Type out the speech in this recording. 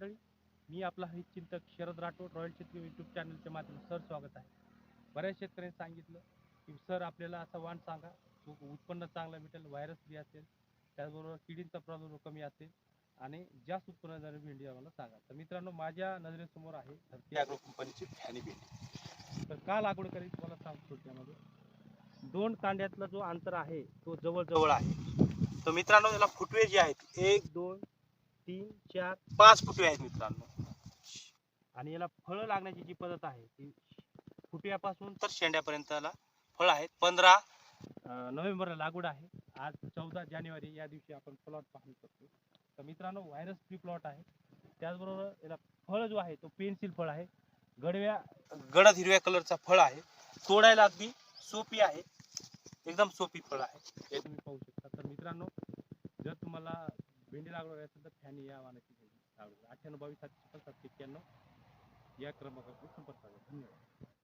मंडळी मी आपला हितचिंतक शरद राठोड रॉयल शेतकरी यूट्यूब चॅनलच्या माध्यमातून सर स्वागत आहे. बऱ्याच शेतकऱ्यांनी सांगितलं की सर आपल्याला असा वाण सांगा तो उत्पन्न चांगलं भेटेल व्हायरस फ्री असेल त्याचबरोबर किडींचा प्रादुर्भाव कमी असेल आणि जास्त उत्पन्न देणारी भेंडी आम्हाला सांगा. तर मित्रांनो माझ्या नजरेसमोर आहे धरती ॲग्रो कंपनीची फॅनी भेंडी. तर का लागवड करायची तुम्हाला सांगतो त्यामध्ये. दोन कांड्यातला जो अंतर आहे तो जवळजवळ आहे. तर मित्रांनो त्याला फुटवे जे आहेत एक दोन तीन चार. पाच फुटवे आहेत मित्रांनो. आणि याला फळं लागण्याची जी पद्धत आहे ती फुटव्यापासून तर शेंड्यापर्यंत त्याला फळ आहेत. पंधरा नोव्हेंबरला लागवड आहे. आज चौदा जानेवारी या दिवशी आपण प्लॉट पाहू शकतो. तर मित्रांनो व्हायरस फ्री प्लॉट आहे. त्याचबरोबर याला फळ जो आहे तो पेन्सिल फळ आहे. गडव्या गडद हिरव्या कलरचा फळ आहे. तोडायला अगदी सोपी आहे. एकदम सोपी फळ आहे. हे तुम्ही पाहू शकता. तर मित्रांनो जर तुम्हाला भेंडी लागवड करायची असेल तर फॅन या वाहनाची भेंडी लागवड अठ्ठ्याण्णव बावीस सातशे सातशे एक्क्याण्णव या क्रमांकावर संपर्क साधा. धन्यवाद.